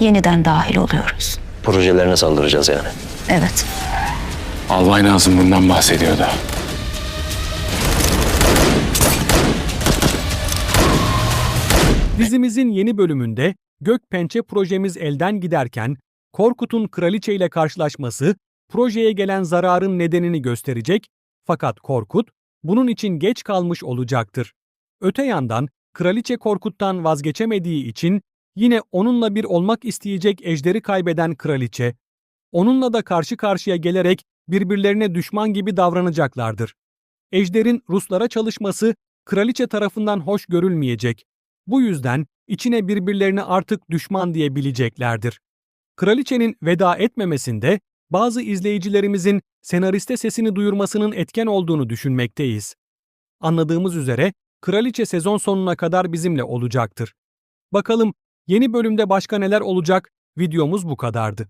yeniden dahil oluyoruz. Projelerine saldıracağız yani. Evet. Albay Nazım bundan bahsediyordu. Dizimizin yeni bölümünde Gökpençe projemiz elden giderken Korkut'un kraliçe ile karşılaşması projeye gelen zararın nedenini gösterecek fakat Korkut bunun için geç kalmış olacaktır. Öte yandan kraliçe Korkut'tan vazgeçemediği için yine onunla bir olmak isteyecek ejderi kaybeden kraliçe, onunla da karşı karşıya gelerek birbirlerine düşman gibi davranacaklardır. Ejder'in Ruslara çalışması kraliçe tarafından hoş görülmeyecek. Bu yüzden içine birbirlerini artık düşman diye bileceklerdir. Kraliçenin veda etmemesinde bazı izleyicilerimizin senariste sesini duyurmasının etken olduğunu düşünmekteyiz. Anladığımız üzere kraliçe sezon sonuna kadar bizimle olacaktır. Bakalım yeni bölümde başka neler olacak? Videomuz bu kadardı.